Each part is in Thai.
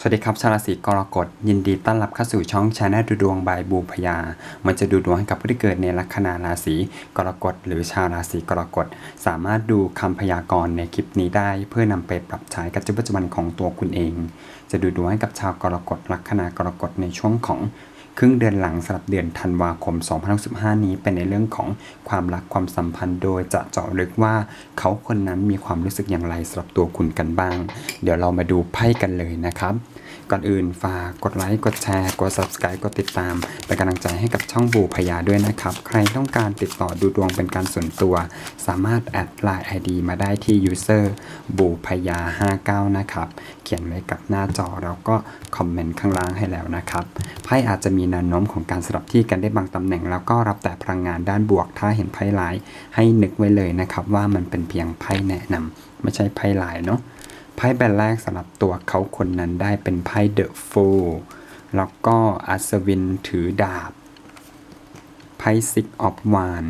สวัสดีครับชาวราศีกรกฎยินดีต้อนรับเข้าสู่ช่องชาแนลดูดวงบายบูพยา มันจะดูดวงให้กับผู้ที่เกิดในลัคนาราศีกรกฎหรือชาวราศีกรกฎสามารถดูคำพยากรณ์ในคลิปนี้ได้ เพื่อนำไปปรับใช้กับชีวิตประจำวันของตัวคุณเอง จะดูดวงให้กับชาวกรกฎลัคนากรกฎในช่วงของ ครึ่งเดือนหลังสำหรับเดือนธันวาคม 2065นี้เป็นในเรื่องของความรักความสัมพันธ์ โดยจะเจาะลึกว่าเขาคนนั้นมีความรู้สึกอย่างไรสำหรับตัวคุณกันบ้าง เดี๋ยวเรามาดูไพ่กันเลยนะครับ ก่อนอื่นฝากกดไลค์กดแชร์กด subscribe กดติดตาม เป็นกำลังใจให้กับช่องบูพยาด้วยนะครับ ใครต้องการติดต่อดูดวงเป็นการส่วนตัว สามารถแอดไลน์ ID มาได้ที่ user บูพยา59 นะครับ เขียนไว้กับหน้าจอแล้วก็คอมเมนต์ข้างล่างให้แล้วนะครับไพ่อาจจะมีแนวโน้มของการสลับที่กันได้บางตำแหน่ง แล้วก็รับแต่พลังงานด้านบวก ถ้าเห็นไพ่ร้ายให้นึกไว้เลยนะครับว่ามันเป็นเพียงไพ่แนะนำไม่ใช่ไพ่ลายเนาะ ไพ่ใบแรกสำหรับตัวเขาคนนั้นได้เป็นไพ่เดอะฟูลแล้วก็อัศวินถือดาบ ไพ่ซิกออฟวาน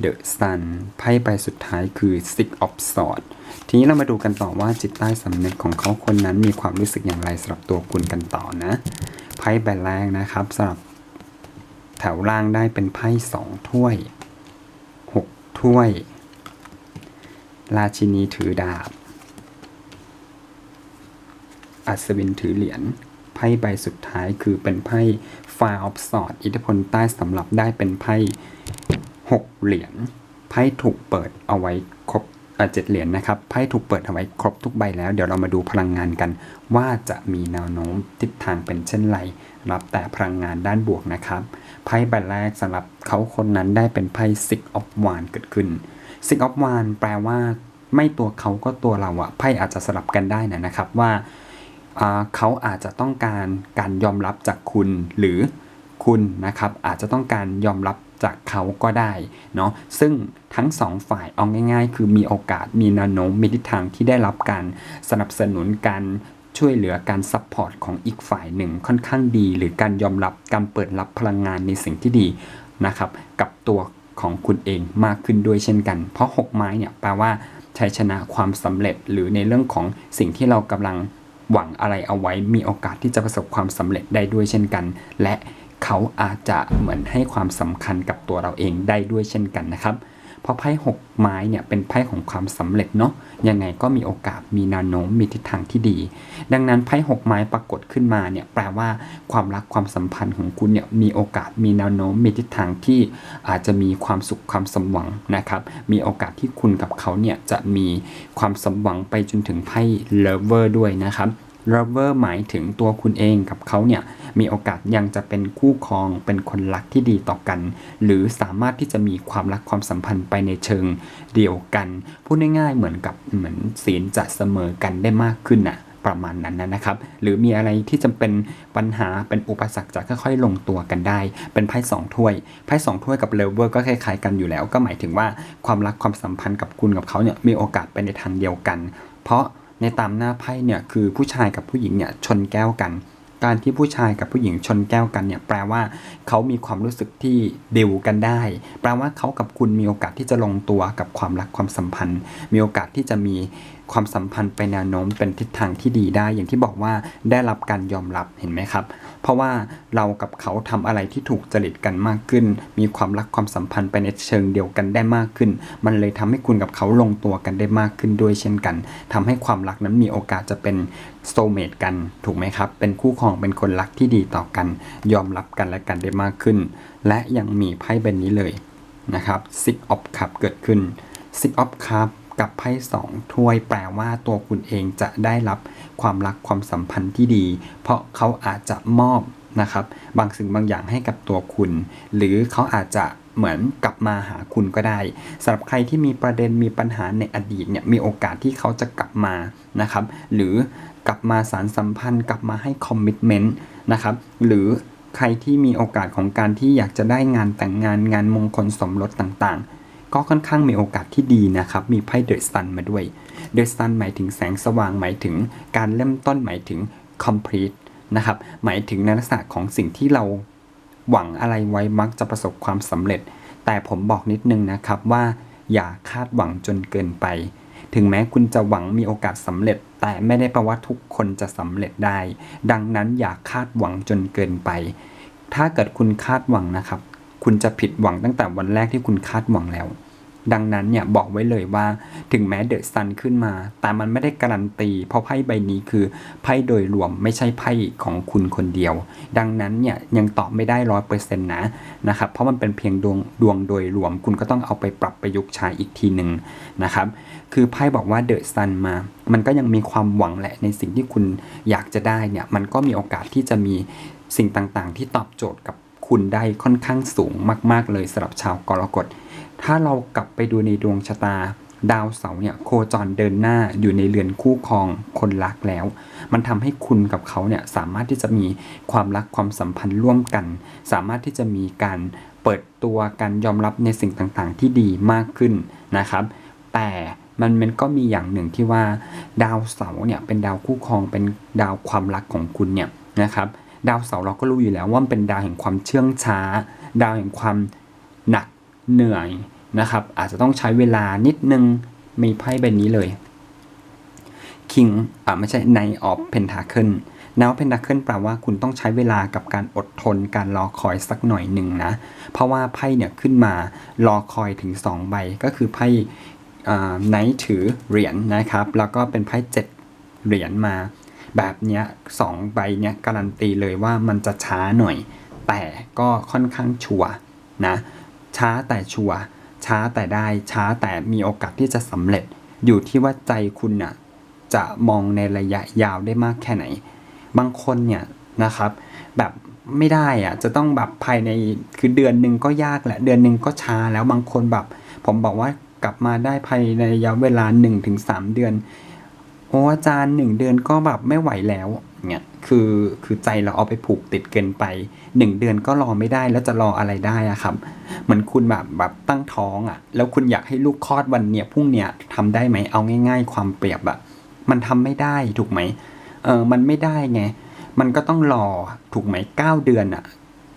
เดอะซันไพ่ใบสุดท้ายคือซิกออฟสอดทีนี้เรามาดูกันต่อว่าจิตใต้สำนึกของเขาคนนั้นมีความรู้สึกอย่างไรสำหรับตัวคุณกันต่อนะ ไพ่ใบแรกนะครับสำหรับแถวล่างได้เป็นไพ่สองถ้วยหกถ้วย ราชินีถือดาบ อัศวินถือเหรียญไพ่ใบสุดท้ายคือเป็นไพ่ Fire of Swords อิทธิพลใต้สำหรับได้เป็นไพ่หกเหรียญไพ่ถูกเปิดเอาไว้ครบเจ็ดเหรียญนะครับไพ่ถูกเปิดเอาไว้ครบทุกใบแล้ว เดี๋ยวเรามาดูพลังงานกัน ว่าจะมีแนวโน้มทิศทางเป็นเช่นไรรับแต่พลังงานด้านบวกนะครับไพ่ใบแรกสำหรับเขาคนนั้นได้เป็นไพ่ Six of Wands เกิดขึ้น Six of Wands แปลว่าไม่ตัวเขาก็ตัวเราอะไพ่อาจจะสลับกันได้นะนะครับว่า เขาอาจจะต้องการการยอมรับจากคุณ หรือคุณนะครับอาจจะต้องการยอมรับจากเขาก็ได้เนาะซึ่งทั้งสองฝ่ายเอาง่าย ๆ คือมีโอกาสมีแนวโน้มมีทิศทางที่ได้รับการสนับสนุนการช่วยเหลือการซัพพอร์ตของอีกฝ่ายหนึ่งค่อนข้างดี หรือการยอมรับการเปิดรับพลังงานในสิ่งที่ดีนะครับ กับตัวของคุณเองมากขึ้นด้วยเช่นกัน เพราะ 6 ไม้เนี่ยแปลว่าชัยชนะความสำเร็จหรือในเรื่องของสิ่งที่เรากำลัง หวังอะไรเอาไว้มีโอกาสที่จะประสบความสำเร็จได้ด้วยเช่นกัน และเขาอาจจะเหมือนให้ความสำคัญกับตัวเราเองได้ด้วยเช่นกันนะครับ เพราะไพ่หกไม้เนี่ยเป็นไพ่ของความสำเร็จเนาะยังไงก็มีโอกาสมีแนวโน้มมีทิศทางที่ดี ดังนั้นไพ่หกไม้ปรากฏขึ้นมาเนี่ยแปลว่าความรักความสัมพันธ์ของคุณเนี่ยมีโอกาสมีแนวโน้มมีทิศทางที่อาจจะมีความสุขความสมหวังนะครับ มีโอกาสที่คุณกับเขาเนี่ยจะมีความสมหวังไปจนถึงไพ่เลเวอร์ด้วยนะครับ lover หมายถึงตัวคุณเองกับเขาเนี่ยมีโอกาสยังจะเป็นคู่ครองเป็นคนรักที่ดีต่อกัน หรือสามารถที่จะมีความรักความสัมพันธ์ไปในเชิงเดียวกันพูดง่ายๆเหมือนกับเหมือนศีลจะเสมอกันได้มากขึ้นนะประมาณนั้นนะครับ หรือมีอะไรที่จำเป็นปัญหาเป็นอุปสรรคจะค่อยๆลงตัวกันได้ เป็นไพ่สองถ้วยไพ่สองถ้วยกับเลเวอร์ก็คล้ายๆกันอยู่แล้ว ก็หมายถึงว่าความรักความสัมพันธ์กับคุณกับเขาเนี่ยมีโอกาสไปในทางเดียวกัน เพราะ ในตามหน้าไพ่เนี่ยคือผู้ชายกับผู้หญิงเนี่ยชนแก้วกัน การที่ผู้ชายกับผู้หญิงชนแก้วกันเนี่ยแปลว่าเขามีความรู้สึกที่ดิวกันได้ แปลว่าเขากับคุณมีโอกาสที่จะลงตัวกับความรักความสัมพันธ์ มีโอกาสที่จะมี ความสัมพันธ์ไปแนวโน้มเป็นทิศทางที่ดีได้ อย่างที่บอกว่าได้รับการยอมรับเห็นไหมครับ เพราะว่าเรากับเขาทำอะไรที่ถูกจริตกันมากขึ้น มีความรักความสัมพันธ์ไปในเชิงเดียวกันได้มากขึ้น มันเลยทำให้คุณกับเขาลงตัวกันได้มากขึ้นด้วยเช่นกันทำให้ความรักนั้นมีโอกาสจะเป็นโซเมตกันถูกไหมครับ เป็นคู่ครองเป็นคนรักที่ดีต่อกัน ยอมรับกันและกันได้มากขึ้น และยังมีไพ่ใบนี้เลยนะครับ Six of Cup เกิดขึ้น Six of Cup กับไพ่สองถ้วยแปลว่าตัวคุณเองจะได้รับความรักความสัมพันธ์ที่ดี เพราะเขาอาจจะมอบนะครับ บางสิ่งบางอย่างให้กับตัวคุณ หรือเขาอาจจะเหมือนกลับมาหาคุณก็ได้สำหรับใครที่มีประเด็นมีปัญหาในอดีตเนี่ยมีโอกาสที่เขาจะกลับมานะครับ หรือกลับมาสารสัมพันธ์ กลับมาให้คอมมิชเมนต์นะครับ หรือใครที่มีโอกาสของการที่อยากจะได้งานแต่งงานงานมงคลสมรสต่างๆ ก็ค่อนข้างมีโอกาสที่ดีนะครับ มีไพ่เดอะซันมาด้วย เดอะซันหมายถึงแสงสว่างหมายถึงการเริ่มต้นหมายถึง complete นะครับ หมายถึงในลักษณะของสิ่งที่เราหวังอะไรไว้มักจะประสบความสำเร็จ แต่ผมบอกนิดนึงนะครับว่าอย่าคาดหวังจนเกินไป ถึงแม้คุณจะหวังมีโอกาสสำเร็จ แต่ไม่ได้แปลว่าทุกคนจะสำเร็จได้ ดังนั้นอย่าคาดหวังจนเกินไป ถ้าเกิดคุณคาดหวังนะครับ คุณจะผิดหวังตั้งแต่วันแรกที่คุณคาดหวังแล้ว ดังนั้นเนี่ยบอกไว้เลยว่าถึงแม้เดอะซันขึ้นมา แต่มันไม่ได้การันตี เพราะไพ่ใบนี้คือไพ่โดยรวมไม่ใช่ไพ่ของคุณคนเดียว ดังนั้นเนี่ยยังตอบไม่ได้ร้อยเปอร์เซ็นต์นะนะครับ เพราะมันเป็นเพียงดวงดวงโดยรวม คุณก็ต้องเอาไปปรับประยุกต์ใช้อีกทีหนึ่งนะครับ คือไพ่บอกว่าเดอะซันมา มันก็ยังมีความหวังแหละในสิ่งที่คุณอยากจะได้เนี่ยมันก็มีโอกาสที่จะมีสิ่งต่างๆ ที่ตอบโจทย์กับคุณได้ค่อนข้างสูงมาก ๆ เลยสำหรับชาวกรกฎ ถ้าเรากลับไปดูในดวงชะตา ดาวเสาร์เนี่ยโคจรเดินหน้าอยู่ในเรือนคู่ครองคนรักแล้ว มันทำให้คุณกับเขาเนี่ยสามารถที่จะมีความรักความสัมพันธ์ร่วมกัน สามารถที่จะมีการเปิดตัวการยอมรับในสิ่งต่างๆ ที่ดีมากขึ้นนะครับ แต่มันมันก็มีอย่างหนึ่งที่ว่า ดาวเสาร์เนี่ยเป็นดาวคู่ครองเป็นดาวความรักของคุณเนี่ยนะครับดาวเสาร์เราก็รู้อยู่แล้วว่ามันเป็นดาวแห่งความเชื่องช้า ดาวแห่งความหนัก เหนื่อยนะครับ อาจจะต้องใช้เวลานิดนึงมีไพ่ใบนี้เลย King อ่าไม่ใช่ Knight of Pentacle Knight of Pentacle แปลว่าคุณต้องใช้เวลากับการอดทนการรอคอยสักหน่อยหนึ่งนะ เพราะว่าไพ่เนี่ยขึ้นมารอคอยถึง 2 ใบ ก็คือไพ่ไนท์ถือเหรียญนะครับ แล้วก็เป็นไพ่เจ็ดเหรียญมา แบบเนี้ยสองใบเนี้ยการันตีเลยว่ามันจะช้าหน่อย แต่ก็ค่อนข้างชัวนะ ช้าแต่ชัวร์ช้าแต่ได้ช้าแต่มีโอกาสที่จะสำเร็จ อยู่ที่ว่าใจคุณน่ะจะมองในระยะยาวได้มากแค่ไหน บางคนเนี่ยนะครับ แบบไม่ได้อะจะต้องแบบภายในคือเดือนหนึ่งก็ยากแหละเดือนหนึ่งก็ช้าแล้วบางคนแบบ ผมบอกว่ากลับมาได้ภายในระยะเวลา 1-3 เดือน อ้อาจารย์หนึ่งเดือนก็แบบไม่ไหวแล้วเนี่ยคือคือใจเราเอาไปผูกติดเกินไปหนึ่งเดือนก็รอไม่ได้แล้วจะรออะไรได้อะครับเหมือนคุณแบบแบบตั้งท้องอะ่ะ แล้วคุณอยากให้ลูกคลอดวันเนี้ยพรุ่งเนี้ยทำได้ไหมเอาง่าย ๆ ความเปรียบอะ่ะมันทำไม่ได้ถูกไหมเออมันไม่ได้ไงมันก็ต้องรอถูกไหมเก้าเดือนอะ่ะ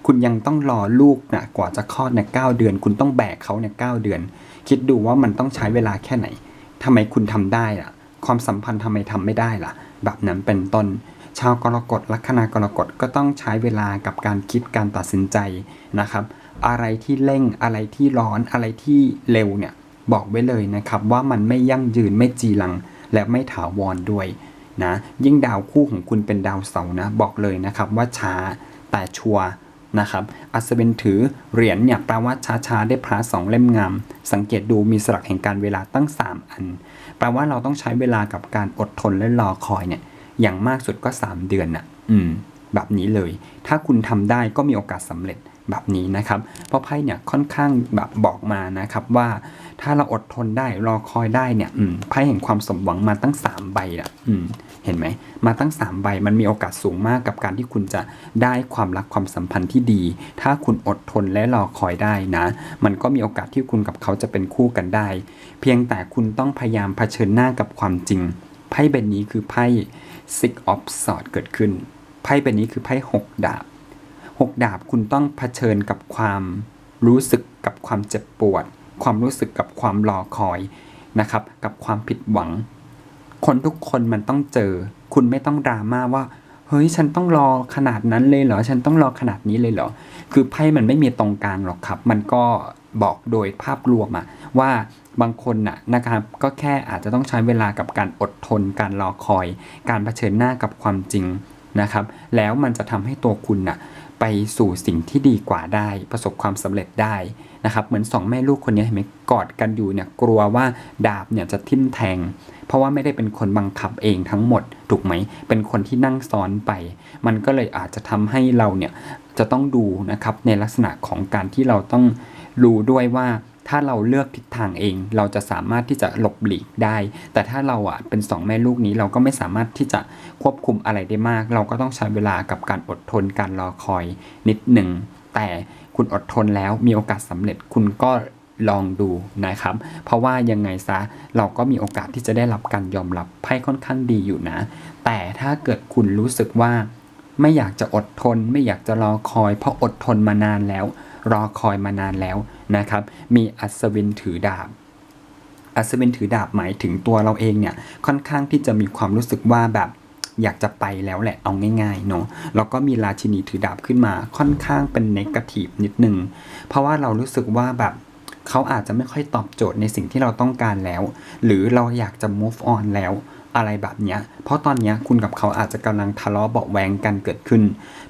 คุณยังต้องรอลูกนะกว่าจะคลอดเนี่ยเก้าเดือน คุณต้องแบกเขาเนี่ยเก้าเดือน คิดดูว่ามันต้องใช้เวลาแค่ไหนทำไมคุณทำได้ล่ะ ความสัมพันธ์ทำไมทำไม่ได้ล่ะ แบบนั้นเป็นต้น ชาวกรกฎลัคนากรกฎก็ต้องใช้เวลากับการคิดการตัดสินใจนะครับ อะไรที่เร่งอะไรที่ร้อนอะไรที่เร็วเนี่ยบอกไว้เลยนะครับว่ามันไม่ยั่งยืนไม่จีรัง และไม่ถาวรด้วยนะยิ่งดาวคู่ของคุณเป็นดาวเสาร์นะบอกเลยนะครับว่าช้าแต่ชัวร์ นะครับ อัศวินถือเหรียญเนี่ยแปลว่าช้าๆ ได้พระสองเล่มงาม สังเกตดูมีสลักแห่งการเวลาตั้ง 3 อัน แปลว่าเราต้องใช้เวลากับการอดทนและรอคอยเนี่ย อย่างมากสุดก็ 3 เดือนน่ะ อืม แบบนี้เลย ถ้าคุณทำได้ก็มีโอกาสสำเร็จ แบบนี้นะครับ เพราะไพ่เนี่ยค่อนข้างแบบบอกมานะครับว่าถ้าเราอดทนได้รอคอยได้เนี่ยไพ่แห่งความสมหวังมาตั้ง 3 ใบอะอืมเห็นไหมมาตั้ง 3 ใบมันมีโอกาสสูงมากกับการที่คุณจะได้ความรักความสัมพันธ์ที่ดี ถ้าคุณอดทนและรอคอยได้นะ มันก็มีโอกาสที่คุณกับเขาจะเป็นคู่กันได้ เพียงแต่คุณต้องพยายามเผชิญหน้ากับความจริงไพ่ใบนี้คือไพ่ Six of Swords เกิดขึ้นไพ่ใบนี้คือไพ่หกดาบ หกดาบคุณต้องเผชิญกับความรู้สึกกับความเจ็บปวด ความรู้สึกกับความรอคอยนะครับ กับความผิดหวัง คนทุกคนมันต้องเจอ คุณไม่ต้องดราม่าว่าเฮ้ยฉันต้องรอขนาดนั้นเลยเหรอ ฉันต้องรอขนาดนี้เลยเหรอ คือไพ่มันไม่มีตรงกลางหรอกครับ มันก็บอกโดยภาพรวมอะว่าบางคนน่ะนะครับก็แค่อาจจะต้องใช้เวลากับการอดทน การรอคอย การเผชิญหน้ากับความจริง นะครับ แล้วมันจะทำให้ตัวคุณน่ะไปสู่สิ่งที่ดีกว่าได้ ประสบความสำเร็จได้นะครับ เหมือนสองแม่ลูกคนนี้เห็นไหมกอดกันอยู่เนี่ยกลัวว่าดาบเนี่ยจะทิ่มแทง เพราะว่าไม่ได้เป็นคนบังคับเองทั้งหมดถูกไหม เป็นคนที่นั่งซ้อนไป มันก็เลยอาจจะทำให้เราเนี่ยจะต้องดูนะครับในลักษณะของการที่เราต้องรู้ด้วยว่า ถ้าเราเลือกทิศทางเอง เราจะสามารถที่จะหลบหลีกได้ แต่ถ้าเราอะเป็นสองแม่ลูกนี้เราก็ไม่สามารถที่จะควบคุมอะไรได้มาก เราก็ต้องใช้เวลากับการอดทนการรอคอยนิดหนึ่งแต่คุณอดทนแล้วมีโอกาสสำเร็จคุณก็ลองดูนะครับ เพราะว่ายังไงซะเราก็มีโอกาสที่จะได้รับการยอมรับไพ่ค่อนข้างดีอยู่นะ แต่ถ้าเกิดคุณรู้สึกว่า ไม่อยากจะอดทน ไม่อยากจะรอคอย เพราะอดทนมานานแล้ว รอคอยมานานแล้วนะครับ มีอัศวินถือดาบ อัศวินถือดาบหมายถึงตัวเราเองเนี่ยค่อนข้างที่จะมีความรู้สึกว่าแบบอยากจะไปแล้วแหละเอาง่ายๆเนาะแล้วก็มีราชินีถือดาบขึ้นมาค่อนข้างเป็นเนกาทีฟนิดนึง เพราะว่าเรารู้สึกว่าแบบเขาอาจจะไม่ค่อยตอบโจทย์ในสิ่งที่เราต้องการแล้ว หรือเราอยากจะ move on แล้ว อะไรแบบเนี้ย เพราะตอนเนี้ยคุณกับเขาอาจจะกำลังทะเลาะเบาแวงกันเกิดขึ้น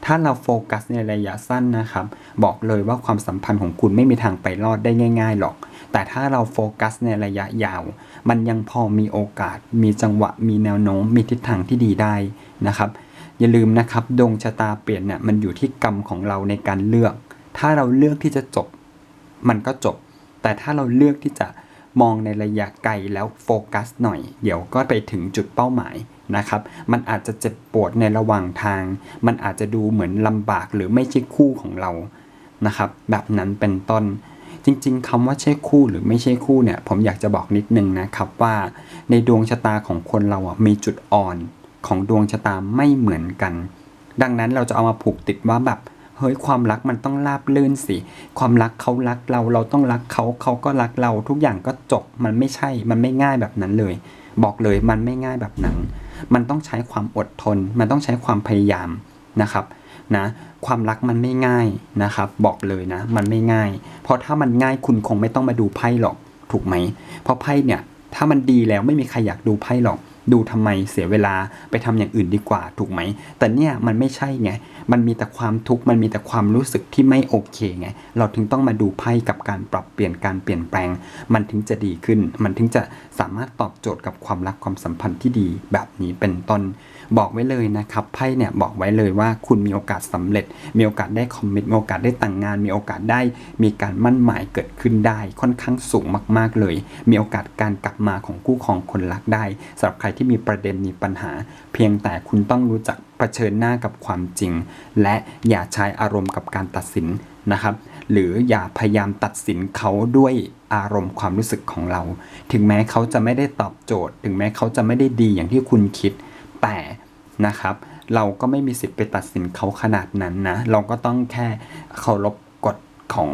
ถ้าเราโฟกัสในระยะสั้นนะครับ บอกเลยว่าความสัมพันธ์ของคุณไม่มีทางไปรอดได้ง่าย ๆหรอก แต่ถ้าเราโฟกัสในระยะยาว มันยังพอมีโอกาส มีจังหวะ มีแนวโน้ม มีทิศทางที่ดีได้นะครับ อย่าลืมนะครับ ดวงชะตาเปลี่ยนเนี่ยมันอยู่ที่กรรมของเราในการเลือก ถ้าเราเลือกที่จะจบ มันก็จบ แต่ถ้าเราเลือกที่จะ มองในระยะไกลแล้วโฟกัสหน่อย เดี๋ยวก็ไปถึงจุดเป้าหมายนะครับ มันอาจจะเจ็บปวดในระหว่างทาง มันอาจจะดูเหมือนลำบากหรือไม่ใช่คู่ของเรานะครับ แบบนั้นเป็นต้น จริงๆคำว่าใช่คู่หรือไม่ใช่คู่เนี่ย ผมอยากจะบอกนิดนึงนะครับว่า ในดวงชะตาของคนเราอะมีจุดอ่อนของดวงชะตาไม่เหมือนกัน ดังนั้นเราจะเอามาผูกติดว่าแบบ เฮ้ยความรักมันต้องราบลื่นสิ ความรักเขารักเราเราต้องรักเขาเขาก็รักเราทุกอย่างก็จบมันไม่ใช่มันไม่ง่ายแบบนั้นเลย บอกเลยมันไม่ง่ายแบบนั้น มันต้องใช้ความอดทน มันต้องใช้ความพยายามนะครับนะความรักมันไม่ง่ายนะครับ บอกเลยนะ มันไม่ง่าย เพราะถ้ามันง่ายคุณคงไม่ต้องมาดูไพ่หรอกถูกไหมเพราะไพ่เนี่ยถ้ามันดีแล้วไม่มีใครอยากดูไพ่หรอก ดูทำไมเสียเวลาไปทำอย่างอื่นดีกว่าถูกไหม แต่เนี่ยมันไม่ใช่ไง มันมีแต่ความทุกข์มันมีแต่ความรู้สึกที่ไม่โอเคไง เราถึงต้องมาดูไพ่กับการปรับเปลี่ยนการเปลี่ยนแปลง มันถึงจะดีขึ้น มันถึงจะสามารถตอบโจทย์กับความรักความสัมพันธ์ที่ดีแบบนี้เป็นต้น บอกไว้เลยนะครับไพ่เนี่ยบอกไว้เลยว่าคุณมีโอกาสสำเร็จ มีโอกาสได้คอมมิตมีโอกาสได้แต่งงาน มีโอกาสได้มีการมั่นหมายเกิดขึ้นได้ค่อนข้างสูงมากๆเลย มีโอกาสการกลับมาของคู่ครองคนรักได้สำหรับใครที่มีประเด็นมีปัญหา เพียงแต่คุณต้องรู้จักเผชิญหน้ากับความจริง และอย่าใช้อารมณ์กับการตัดสินนะครับ หรืออย่าพยายามตัดสินเขาด้วยอารมณ์ความรู้สึกของเรา ถึงแม้เขาจะไม่ได้ตอบโจทย์ ถึงแม้เขาจะไม่ได้ดีอย่างที่คุณคิด แต่นะครับ เราก็ไม่มีสิทธิ์ไปตัดสินเขาขนาดนั้นนะ เราก็ต้องแค่เคารพกฎของ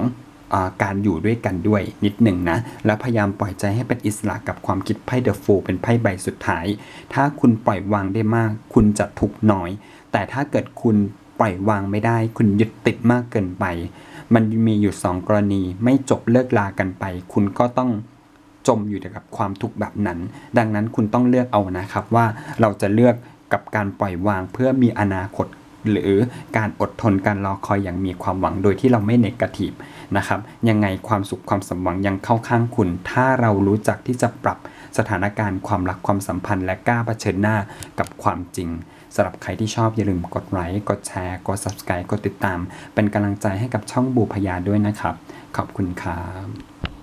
อการอยู่ด้วยกันด้วยนิดหนึ่งนะ แล้วพยายามปล่อยใจให้เป็นอิสระกับความคิดไพ่เดอะฟูเป็นไพ่ใบสุดท้าย ถ้าคุณปล่อยวางได้มาก คุณจะทุกน้อย แต่ถ้าเกิดคุณปล่อยวางไม่ได้ คุณยึดติดมากเกินไป มันมีอยู่สองกรณีไม่จบเลิกลากันไป คุณก็ต้อง จมอยู่กับความทุกข์แบบนั้น ดังนั้นคุณต้องเลือกเอานะครับว่าเราจะเลือกกับการปล่อยวางเพื่อมีอนาคตหรือการอดทนการรอคอยอย่างมีความหวังโดยที่เราไม่เนกาทีฟนะครับ ยังไงความสุขความสมหวังยังเข้าข้างคุณ ถ้าเรารู้จักที่จะปรับสถานการณ์ความรักความสัมพันธ์ และกล้าเผชิญหน้ากับความจริงสำหรับใครที่ชอบอย่าลืมกดไลค์กดแชร์ กด subscribe กดติดตาม เป็นกำลังใจให้กับช่องบูพยาด้วยนะครับ ขอบคุณครับ